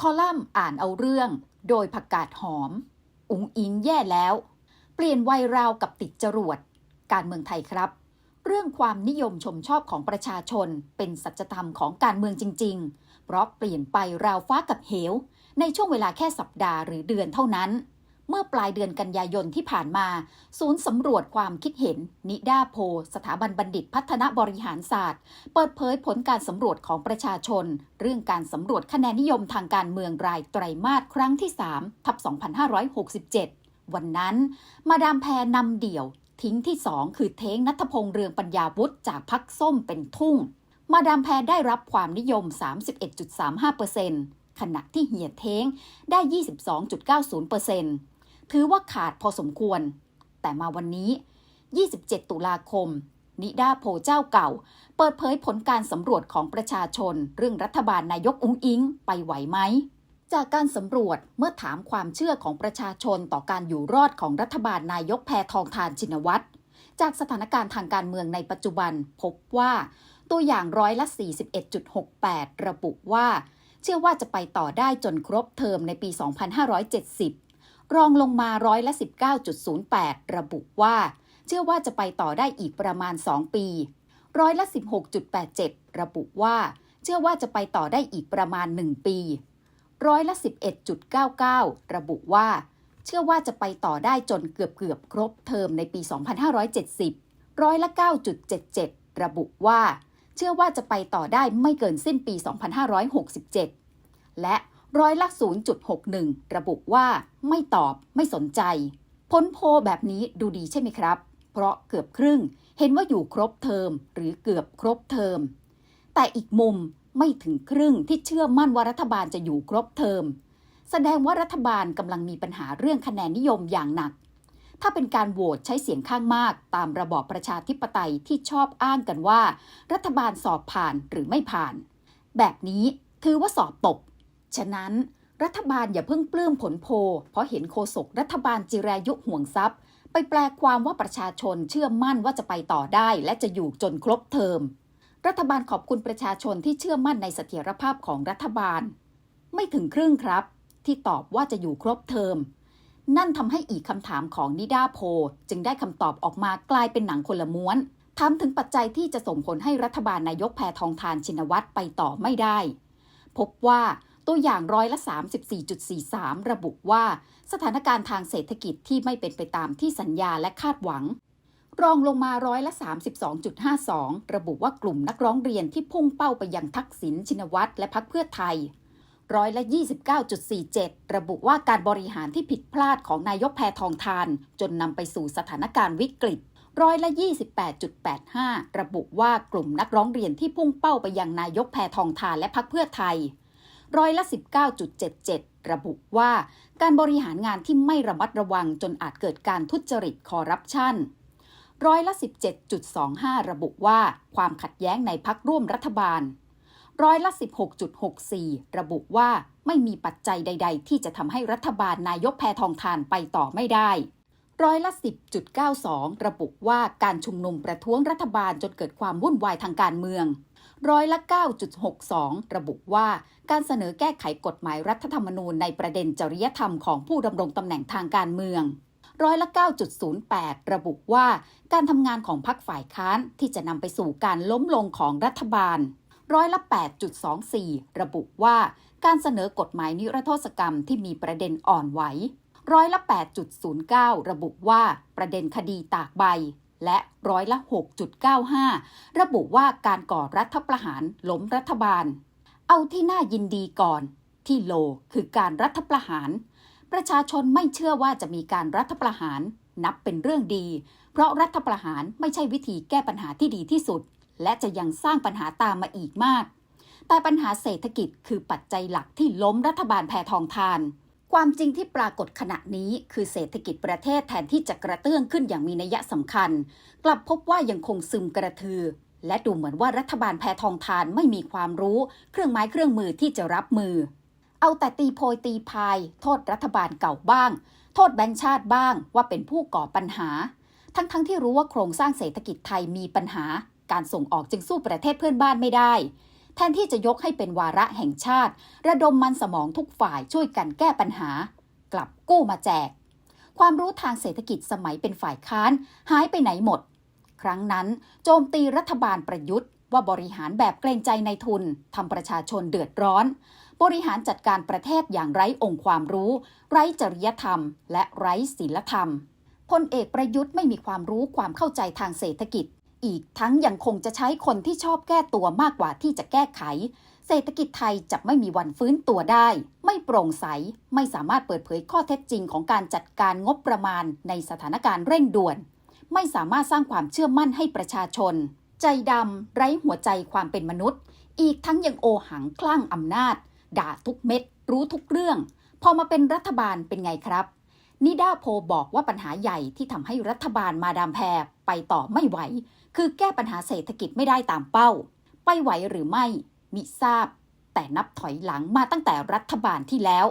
คอลัมน์อ่านเอาเรื่อง โดยผักกาดหอม อุงอิงแย่แล้ว เปลี่ยนวัยราวกับติดจรวด การเมืองไทยครับ เรื่องความนิยมชมชอบของประชาชน เป็นสัจธรรมของการเมืองจริง ๆ เพราะเปลี่ยนไปราวฟ้ากับเหว ในช่วงเวลาแค่สัปดาห์หรือเดือนเท่านั้น เมื่อปลายเดือนกันยายนที่ผ่านมา ศูนย์สำรวจความคิดเห็น นิดาโพ สถาบันบัณฑิตพัฒนบริหารศาสตร์ เปิดเผยผลการสำรวจของประชาชน เรื่องการสำรวจคะแนนนิยมทางการเมืองรายไตรมาสครั้งที่3ทับ2567 วันนั้น มาดามแพรนำเดี่ยว ทิ้งที่2คือเท้งนัทพงษ์เรืองปัญญาวุฒิจากพักส้มเป็นทุ่ง มาดามแพรได้รับความนิยม 31.35%ขณะที่เหียเท้งได้ 22.90% ถือว่าขาดพอสมควร แต่มาวันนี้ 27 ตุลาคม นิดาโพเจ้าเก่า เปิดเผยผลการสำรวจของประชาชน เรื่องรัฐบาลนายกอุ้งอิงไปไหวไหม จากการสำรวจเมื่อถามความเชื่อของประชาชนต่อการอยู่รอดของรัฐบาลนายกแพทองทานชินวัตรจากสถานการณ์ทางการเมืองในปัจจุบันพบว่าตัวอย่างร้อยละ 41.68 ระบุว่า เชื่อว่าจะไปต่อได้จนครบเทอมในปี 2570 รองลงมาร้อยละ 19.08 ระบุว่า เชื่อว่าจะไปต่อได้อีกประมาณ 2 ปี ร้อยละ 16.87 ระบุว่า เชื่อว่าจะไปต่อได้อีกประมาณ 1 ปี ร้อยละ 11.99 ระบุว่า เชื่อว่าจะไปต่อได้จนเกือบเกือบครบเทอมในปี 2570 ร้อยละ 9.77 ระบุว่า เชื่อว่าจะไปต่อได้ไม่เกินสิ้นปี 2567 และ ร้อยละ 0.61 ระบุว่าไม่ตอบไม่สนใจพ้นโพแบบนี้ดูดีใช่ไหมครับ เพราะเกือบครึ่งเห็นว่าอยู่ครบเทอม หรือเกือบครบเทอม แต่อีกมุมไม่ถึงครึ่งที่เชื่อมั่นว่ารัฐบาลจะอยู่ครบเทอม แสดงว่ารัฐบาลกำลังมีปัญหาเรื่องคะแนนนิยมอย่างหนัก ถ้าเป็นการโหวตใช้เสียงข้างมาก ตามระบอบประชาธิปไตยที่ชอบอ้างกันว่า รัฐบาลสอบผ่านหรือไม่ผ่าน แบบนี้ถือว่าสอบตก ฉะนั้น รัฐบาลอย่าเพิ่งปลื้มผลโพ เพราะเห็นโฆษกรัฐบาลจิรายุห่วงทรัพย์ ไปแปลความว่าประชาชนเชื่อมั่นว่าจะไปต่อได้ และจะอยู่จนครบเทอม รัฐบาลขอบคุณประชาชนที่เชื่อมั่นในเสถียรภาพของรัฐบาล ไม่ถึงครึ่งครับ ที่ตอบว่าจะอยู่ครบเทอมนั่นทำให้อีกคำถามของนิดาโพ จึงได้คำตอบออกมากลายเป็นหนังคนละม้วนถามถึงปัจจัยที่จะส่งผลให้รัฐบาลนายกแพทองทานชินวัตรไปต่อไม่ได้ พบว่า ตัวอย่างร้อยละ 34.43 ระบุว่า สถานการณ์ทางเศรษฐกิจที่ไม่เป็นไปตามที่สัญญาและคาดหวัง รองลงมาร้อยละ 32.52 ระบุว่ากลุ่มนักร้องเรียนที่พุ่งเป้าไปยังทักษิณชินวัตรและพักเพื่อไทยร้อยละ 29.47 ระบุว่าการบริหารที่ผิดพลาดของนายกแพทองทาน จนนำไปสู่สถานการณ์วิกฤตร้อยละ 28.85 ระบุว่ากลุ่มนักร้องเรียนที่พุ่งเป้าไปยังนายกแพทองทานและพักเพื่อไทย ร้อยละ 19.77 ระบุว่า การบริหารงานที่ไม่ระมัดระวังจนอาจเกิดการทุจริตคอร์รัปชันร้อยละ 17.25 ระบุว่าความขัดแย้งในพักร่วมรัฐบาล ร้อยละ 16.64 ระบุว่าไม่มีปัจจัยใด ๆ ที่จะทำให้รัฐบาลนายกแพทองทานไปต่อไม่ได้ ร้อยละ 10.92 ระบุว่าการชุมนุมประท้วงรัฐบาลจนเกิดความวุ่นวายทางการเมือง ร้อยละ 9.62 ระบุว่าการเสนอแก้ไขกฎหมายรัฐธรรมนูญในประเด็นจริยธรรมของผู้ดำรงตำแหน่งทางการเมืองร้อยละ 9.08 ระบุว่าการทำงานของพรรคฝ่ายค้านที่จะนำไปสู่การล้มลงของรัฐบาลร้อยละ 8.24 ระบุว่าการเสนอกฎหมายนิรโทษกรรมที่มีประเด็นอ่อนไหวร้อยละ 8.09 ระบุว่าประเด็นคดีตากใบ และร้อยละ 6.95 ระบุว่าการก่อรัฐประหารล้มรัฐบาล เอาที่น่ายินดีก่อน ที่โลคือการรัฐประหาร ประชาชนไม่เชื่อว่าจะมีการรัฐประหาร นับเป็นเรื่องดี เพราะรัฐประหารไม่ใช่วิธีแก้ปัญหาที่ดีที่สุด และจะยังสร้างปัญหาตามมาอีกมาก แต่ปัญหาเศรษฐกิจคือปัจจัยหลักที่ล้มรัฐบาลแพทองทาน ความจริงที่ปรากฏขณะนี้คือเศรษฐกิจประเทศแทนที่จะกระเตื้องขึ้นอย่างมีนัยสำคัญ กลับพบว่ายังคงซึมกระทือ และดูเหมือนว่ารัฐบาลแพทองทานไม่มีความรู้ เครื่องไม้เครื่องมือที่จะรับมือ เอาแต่ตีโพยตีพาย โทษรัฐบาลเก่าบ้าง โทษแบงค์ชาติบ้างว่าเป็นผู้ก่อปัญหา ทั้งๆทที่รู้ว่าโครงสร้างเศรษฐกิจไทยมีปัญหา การส่งออกจึงสู้ประเทศเพื่อนบ้านไม่ได้ แทนที่จะยกให้เป็นวาระแห่งชาติ ระดมมันสมองทุกฝ่ายช่วยกันแก้ปัญหา กลับกู้มาแจก ความรู้ทางเศรษฐกิจสมัยเป็นฝ่ายค้าน หายไปไหนหมด ครั้งนั้นโจมตีรัฐบาลประยุทธ์ ว่าบริหารแบบเกรงใจในทุนทำประชาชนเดือดร้อน บริหารจัดการประเทศอย่างไร้องค์ความรู้ ไร้จริยธรรม และไร้ศีลธรรมพลเอกประยุทธ์ไม่มีความรู้ความเข้าใจทางเศรษฐกิจ อีกทั้งยังคงจะใช้คนที่ชอบแก้ตัวมากกว่าที่จะแก้ไข เศรษฐกิจไทยจะไม่มีวันฟื้นตัวได้ ไม่โปร่งใส ไม่สามารถเปิดเผยข้อเท็จจริงของการจัดการงบประมาณในสถานการณ์เร่งด่วน ไม่สามารถสร้างความเชื่อมั่นให้ประชาชน ใจดำไร้หัวใจความเป็นมนุษย์ อีกทั้งยังโอหังคลั่งอำนาจ ด่าทุกเม็ด รู้ทุกเรื่อง พอมาเป็นรัฐบาลเป็นไงครับ นิดาโพบอกว่าปัญหาใหญ่ที่ทำให้รัฐบาลมาดามแพรไปต่อไม่ไหว คือแก้ปัญหาเศรษฐกิจไม่ได้ตามเป้า ไปไหวหรือไม่มิทราบ แต่นับถอยหลังมาตั้งแต่รัฐบาลที่แล้ว